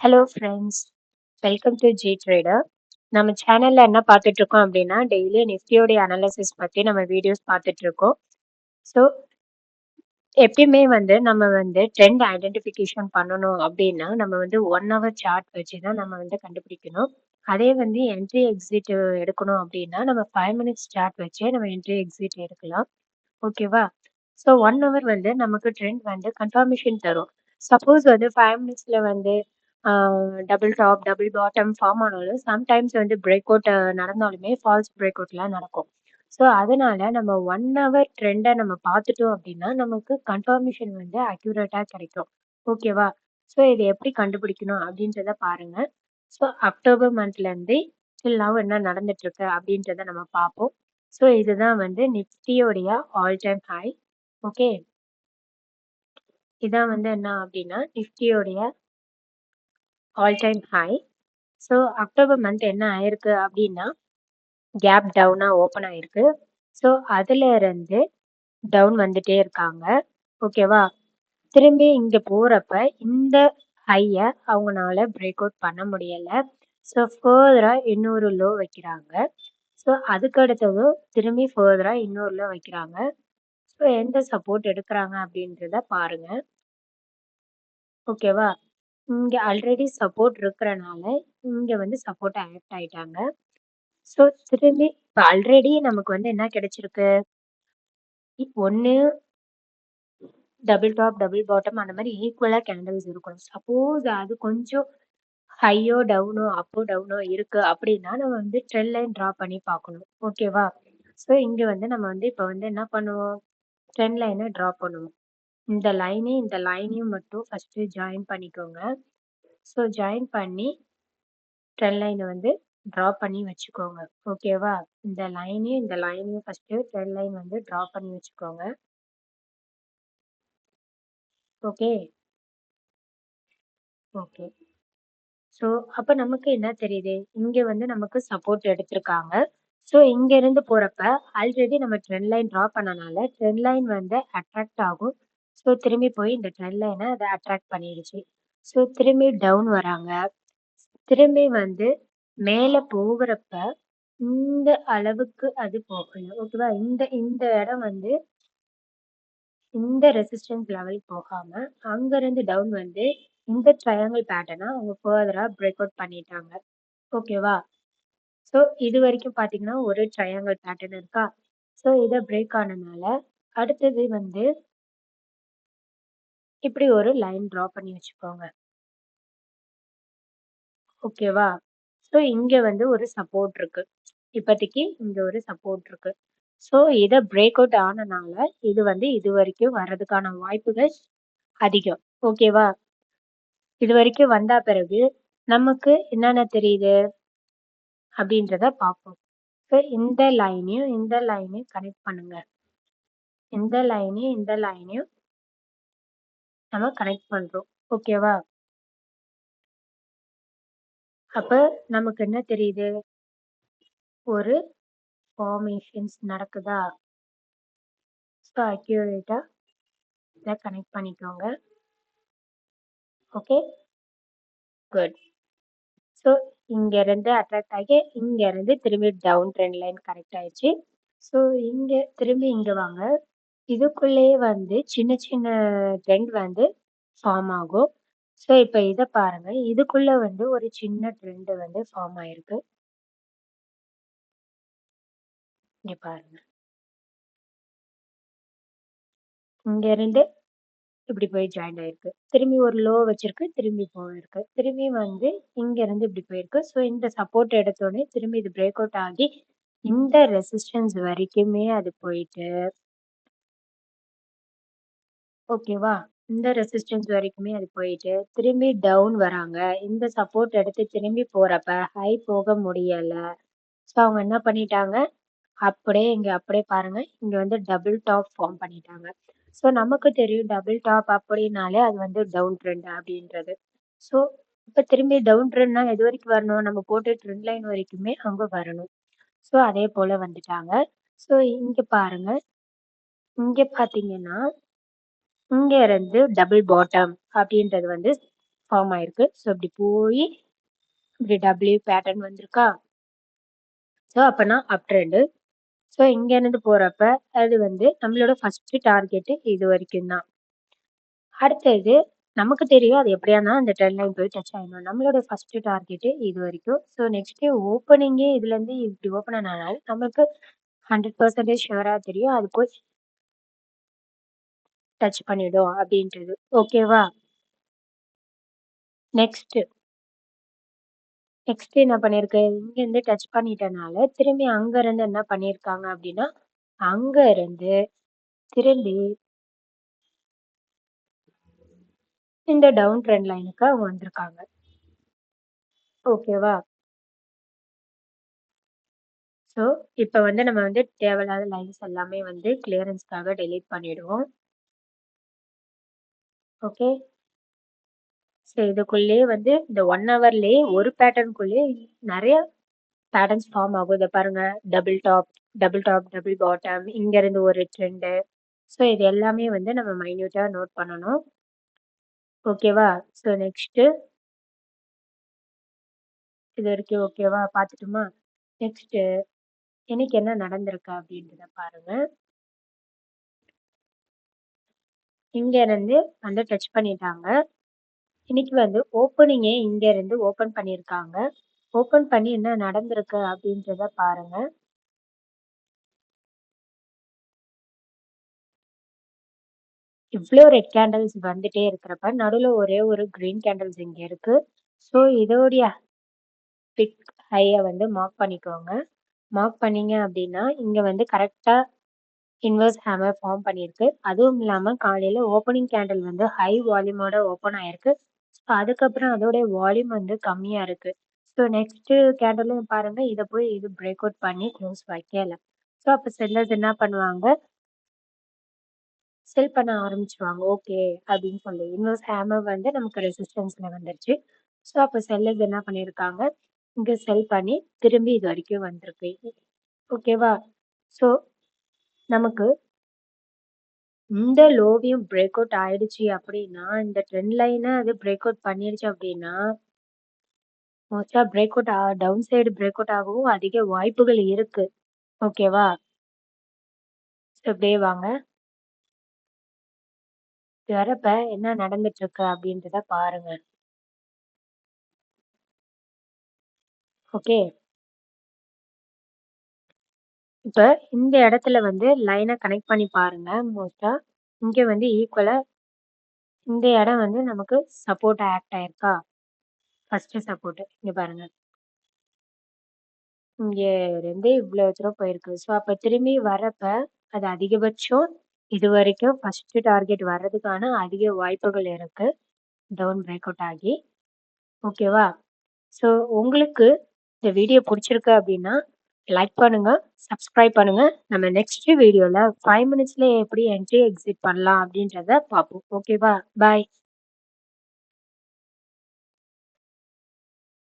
Hello friends welcome to G trader நம்ம சேனலில் என்ன பார்த்துட்ருக்கோம் அப்படின்னா டெய்லி நிஃப்டியோடைய அனாலிசிஸ் பற்றி நம்ம வீடியோஸ் பார்த்துட்ருக்கோம் ஸோ எப்பயுமே வந்து நம்ம வந்து ட்ரெண்ட் ஐடென்டிஃபிகேஷன் பண்ணணும் அப்படின்னா நம்ம வந்து ஒன் ஹவர் சார்ட் வச்சு தான் நம்ம வந்து கண்டுபிடிக்கணும். அதே வந்து என்ட்ரி எக்ஸிட் எடுக்கணும் அப்படின்னா நம்ம ஃபைவ் மினிட்ஸ் சார்ட் வச்சே நம்ம என்ட்ரி எக்ஸிட் எடுக்கலாம். ஓகேவா ஸோ ஒன் ஹவர் வந்து நமக்கு ட்ரெண்ட் வந்து கன்ஃபர்மேஷன் தரும். சப்போஸ் வந்து ஃபைவ் மினிட்ஸில் வந்து double top double bottom form ஆனாலும் சம்டைம்ஸ் வந்து பிரேக் அவுட் நடந்தாலுமே ஃபால்ஸ் பிரேக் அவுட்லாம் நடக்கும். ஸோ அதனால நம்ம ஒன் ஹவர் ட்ரெண்டை நம்ம பார்த்துட்டோம் அப்படின்னா நமக்கு கன்ஃபர்மேஷன் வந்து அக்யூரேட்டாக கிடைக்கும். ஓகேவா ஸோ இதை எப்படி கண்டுபிடிக்கணும் அப்படின்றத பாருங்க. ஸோ அக்டோபர் மந்த்லேருந்து டில் என்ன நடந்துட்டுருக்கு அப்படின்றத நம்ம பார்ப்போம். ஸோ இதுதான் வந்து நிஃப்டியோடைய ஆல் டைம் ஹை ஓகே இதான் வந்து என்ன அப்படின்னா நிஃப்டியோடைய all time high so October month என்ன ஆயிருக்கு அப்படின்னா கேப் டவுனாக ஓப்பன் ஆயிருக்கு. ஸோ அதுலேருந்து டவுன் வந்துட்டே இருக்காங்க. ஓகேவா திரும்பி இங்கே போகிறப்ப இந்த ஹையை அவங்களால பிரேக் அவுட் பண்ண முடியலை. ஸோ ஃபர்தராக இன்னொரு லோ வைக்கிறாங்க. ஸோ அதுக்கடுத்தது திரும்பி ஃபர்தராக இன்னொரு லோ வைக்கிறாங்க. ஸோ எந்த சப்போர்ட் எடுக்கிறாங்க அப்படின்றத பாருங்கள் ஓகேவா இங்கே ஆல்ரெடி சப்போர்ட் இருக்கிறனால இங்கே வந்து சப்போர்ட் ஆக்ட் ஆயிட்டாங்க. ஸோ திரும்பி இப்போ ஆல்ரெடி நமக்கு வந்து என்ன கிடைச்சிருக்கு? ஒன்று டபுள் டாப் டபுள் பாட்டம் அந்த மாதிரி ஈக்குவலாக கேண்டில்ஸ் இருக்கணும். சப்போஸ் அது கொஞ்சம் ஹையோ டவுனோ அப்போ டவுனோ இருக்கு அப்படின்னா நம்ம வந்து ட்ரெல் லைன் ட்ரா பண்ணி பார்க்கணும். ஓகேவா ஸோ இங்கே வந்து நம்ம வந்து இப்போ வந்து என்ன பண்ணுவோம்? ட்ரெண்ட் லைனை ட்ரா பண்ணுவோம். இந்த லைனையும் இந்த லைனையும் மட்டும் ஃபஸ்ட்டு ஜாயின் பண்ணிக்கோங்க. ஸோ ஜாயின் பண்ணி ட்ரெண்ட் லைனை வந்து ட்ரா பண்ணி வச்சுக்கோங்க. ஓகேவா இந்த லைனையும் இந்த லைனையும் ஃபஸ்ட்டு ட்ரெண்ட் லைன் வந்து ட்ரா பண்ணி வச்சுக்கோங்க. ஓகே ஓகே ஸோ அப்போ நமக்கு என்ன தெரியுது? இங்கே வந்து நமக்கு சப்போர்ட் எடுத்திருக்காங்க. ஸோ இங்கேருந்து போகிறப்ப ஆல்ரெடி நம்ம ட்ரெண்ட் லைன் ட்ரா பண்ணனால ட்ரெண்ட் லைன் வந்து அட்ராக்ட் ஆகும். ஸோ திரும்பி போய் இந்த ட்ரெயின் லைனை அதை அட்ராக்ட் பண்ணிடுச்சு. ஸோ திரும்பி டவுன் வராங்க. திரும்பி வந்து மேலே போகிறப்ப இந்த அளவுக்கு அது போகல. ஓகேவா இந்த இந்த இடம் வந்து இந்த ரெசிஸ்டன்ஸ் லெவல் போகாம அங்கிருந்து டவுன் வந்து இந்த ட்ரையாங்கிள் பேட்டர்னை அவங்க ஃபர்தரா பிரேக் அவுட் பண்ணிட்டாங்க. ஓகேவா ஸோ இது வரைக்கும் பார்த்தீங்கன்னா ஒரு ட்ரையாங்கிள் பேட்டர்ன் இருக்கா? ஸோ இதை பிரேக் ஆனதுனால அடுத்தது வந்து இப்படி ஒரு லைன் ட்ரா பண்ணி வச்சுக்கோங்க. ஓகேவா ஸோ இங்கே வந்து ஒரு சப்போர்ட் இருக்கு. இப்போதைக்கு இங்கே ஒரு சப்போர்ட் இருக்கு. ஸோ இதை பிரேக் அவுட் ஆனனால இது வந்து இது வரைக்கும் வர்றதுக்கான வாய்ப்புகள் அதிகம். ஓகேவா இது வரைக்கும் வந்தா பிறகு நமக்கு என்னென்ன தெரியுது? அப்படின்றத பார்ப்போம். ஸோ இந்த லைனையும் இந்த லைனையும் கனெக்ட் பண்ணுங்க. இந்த லைனையும் இந்த லைனையும் நம்ம கனெக்ட் பண்றோம். ஓகேவா அப்ப நமக்கு என்ன தெரியுது? ஒரு ஃபார்மேஷன்ஸ் நடக்குதா? ஸோ அக்யூரேட்டா இதை கனெக்ட் பண்ணிக்கோங்க. ஓகே குட் ஸோ இங்கேருந்து அட்ராக்ட் ஆகி இங்கேருந்து திரும்பி டவுன் ட்ரெண்ட் லைன் கரெக்ட் ஆயிடுச்சு. ஸோ இங்கே திரும்பி இங்கே வாங்க. இதுக்குள்ளேயே வந்து சின்ன சின்ன ட்ரெண்ட் வந்து ஃபார்ம் ஆகும். ஸோ இப்போ இதை பாருங்க. இதுக்குள்ள வந்து ஒரு சின்ன ட்ரெண்ட் வந்து ஃபார்ம் ஆயிருக்கு. இங்க பாருங்க. இங்கேருந்து இப்படி போய் ஜாயின் ஆயிருக்கு. திரும்பி ஒரு லோ வச்சிருக்கு திரும்பி போயிருக்கு. திரும்பி வந்து இங்கேருந்து இப்படி போயிருக்கு. ஸோ இந்த சப்போர்ட் எடுத்தோடனே திரும்பி இது பிரேக் அவுட் ஆகி இந்த ரெசிஸ்டன்ஸ் வரைக்குமே அது போயிட்டு ஓகேவா இந்த ரெசிஸ்டன்ஸ் வரைக்குமே அது போயிட்டு திரும்பி டவுன் வராங்க. இந்த சப்போர்ட் எடுத்து திரும்பி போறப்ப ஹை போக முடியல. ஸோ அவங்க என்ன பண்ணிட்டாங்க? அப்படியே இங்க அப்படியே பாருங்க. இங்க வந்து டபுள் டாப் ஃபார்ம் பண்ணிட்டாங்க. ஸோ நமக்கு தெரியும் டபுள் டாப் அப்படின்னாலே அது வந்து டவுன் ட்ரெண்ட் அப்படின்றது. ஸோ இப்போ திரும்பி டவுன் ட்ரெண்ட்னா எது வரைக்கும் வரணும்? நம்ம போட்டு ட்ரெண்ட் லைன் வரைக்குமே அங்கே வரணும். ஸோ அதே போல வந்துட்டாங்க. ஸோ இங்க பாருங்க. இங்க பார்த்தீங்கன்னா இங்க இருந்து டபுள் பாட்டம் அப்படின்றது வந்து ஃபார்ம் ஆயிருக்கு. ஸோ இப்படி போய் இப்படி டபிள்யூ பேட்டர்ன் வந்திருக்கா? ஸோ அப்போனா அப் ட்ரெண்டு ஸோ இங்கேருந்து போகிறப்ப அது வந்து நம்மளோட ஃபஸ்ட்டு டார்கெட்டு இது வரைக்கும் தான். அடுத்தது நமக்கு தெரியும் அது எப்படியானா அந்த ட்ரெண்ட் லைன் போய் டச் ஆகணும் நம்மளோட ஃபஸ்ட்டு டார்கெட்டு இது வரைக்கும். ஸோ நெக்ஸ்ட்டு ஓப்பனிங்கே இதுலேருந்து இப்படி ஓப்பன் ஆனாலும் நமக்கு ஹண்ட்ரட் பர்சன்டேஜ் ஷுவராக தெரியும். அது போய் டச் பண்ணிடும் அப்படின்றது. ஓகேவா நெக்ஸ்ட்டு நெக்ஸ்ட் என்ன பண்ணியிருக்கு இங்கேருந்து டச் பண்ணிட்டனால திரும்பி அங்கேருந்து என்ன பண்ணியிருக்காங்க அப்படின்னா அங்கேருந்து திரும்பி இந்த டவுன் ட்ரெண்ட் லைனுக்கு அவங்க வந்திருக்காங்க. ஓகேவா ஸோ இப்போ வந்து நம்ம வந்து தேவையில்லாத லைன்ஸ் எல்லாமே வந்து கிளியரன்ஸ்க்காக டெலீட் பண்ணிடுவோம். ஓகே. ஸோ இதுக்குள்ளேயே வந்து இந்த ஒன் ஹவர்லேயே ஒரு பேட்டர்னுக்குள்ளேயே நிறைய பேட்டர்ன்ஸ் ஃபார்ம் ஆகும். இதை பாருங்க. Double top double top double bottom இங்கேருந்து ஒரு ட்ரெண்டு ஸோ இது எல்லாமே வந்து நம்ம மைன்யூட்டாக நோட் பண்ணணும். ஓகேவா ஸோ நெக்ஸ்ட்டு இது வரைக்கும் ஓகேவா பார்த்துட்டுமா? நெக்ஸ்ட்டு இன்னைக்கு என்ன நடந்திருக்கு அப்படின்றத பாருங்கள் இங்கேருந்து வந்து டச் பண்ணிட்டாங்க. இன்னைக்கு வந்து ஓப்பனிங்கே இங்கேருந்து இருந்து பண்ணியிருக்காங்க. ஓப்பன் பண்ணி என்ன நடந்திருக்கு அப்படின்றத பாருங்க. இவ்வளோ ரெட் கேண்டல்ஸ் வந்துட்டே இருக்கிறப்ப நடுவில் ஒரே ஒரு கிரீன் கேண்டல்ஸ் இங்கே இருக்கு. ஸோ இதோடைய பிக் ஹையை வந்து மார்க் பண்ணிக்கோங்க. மார்க் பண்ணீங்க அப்படின்னா இங்கே வந்து கரெக்டாக இன்வெர்ஸ் ஹேமர் ஃபார்ம் பண்ணியிருக்கு. அதுவும் இல்லாமல் காலையில் ஓப்பனிங் கேண்டில் வந்து ஹை வால்யூமோட ஓப்பன் ஆயிருக்கு. ஸோ அதுக்கப்புறம் அதோடைய வால்யூம் வந்து கம்மியாக இருக்குது ஸோ நெக்ஸ்ட்டு கேண்டலும் பாருங்கள் இதை போய் இது பிரேக் அவுட் பண்ணி க்ளோஸ் வைக்கல. ஸோ அப்போ செல்லர்ஸ் என்ன பண்ணுவாங்க? செல் பண்ண ஆரம்பிச்சுவாங்க ஓகே அப்படின்னு சொல்லி. இன்வெர்ஸ் ஹேமர் வந்து நமக்கு ரெசிஸ்டன்ஸில் வந்துருச்சு. ஸோ அப்போ செல்லர்ஸ் என்ன பண்ணியிருக்காங்க? இங்கே செல் பண்ணி திரும்பி இது வரைக்கும் வந்திருக்கு. ஓகேவா ஸோ நமக்கு இந்த லோவியும் பிரேக் அவுட் ஆயிடுச்சு அப்படின்னா இந்த ட்ரெண்ட் லைனை அது பிரேக் அவுட் பண்ணிடுச்சு அப்படின்னா மோஸ்டா பிரேக் அவுட் ஆ டவுன் சைடு பிரேக் அவுட் ஆகவும் அதிக வாய்ப்புகள் இருக்கு. ஓகேவா இப்படியே வாங்க. வரப்ப என்ன நடந்துட்டு இருக்கு அப்படின்றத பாருங்க. ஓகே இப்ப இந்த இடத்துல வந்து லைனை கனெக்ட் பண்ணி பாருங்க மோஸ்டா இங்க வந்து ஈக்குவலா இந்த இடம் வந்து நமக்கு சப்போர்ட் ஆக்ட் ஆயிருக்கா? ஃபர்ஸ்ட் சப்போர்ட் இங்க பாருங்க. இங்க இருந்து இவ்வளவு தூரம் போயிருக்கு. ஸோ அப்ப திரும்பி வரப்ப அது அதிகபட்சம் இது வரைக்கும் ஃபர்ஸ்ட் டார்கெட் வர்றதுக்கான அதிக வாய்ப்புகள் இருக்கு. டவுன் பிரேக் அவுட் ஆகி. ஓகேவா ஸோ உங்களுக்கு இந்த வீடியோ பிடிச்சிருக்கு அப்படின்னா லைக் பண்ணுங்க சப்ஸ்கிரைப் பண்ணுங்க. நம்ம நெக்ஸ்ட் வீடியோல ஃபைவ் மினிட்ஸ்ல எப்படி என்ட்ரி எக்ஸிட் பண்ணலாம் அப்படின்றத பார்ப்போம். ஓகேவா பாய்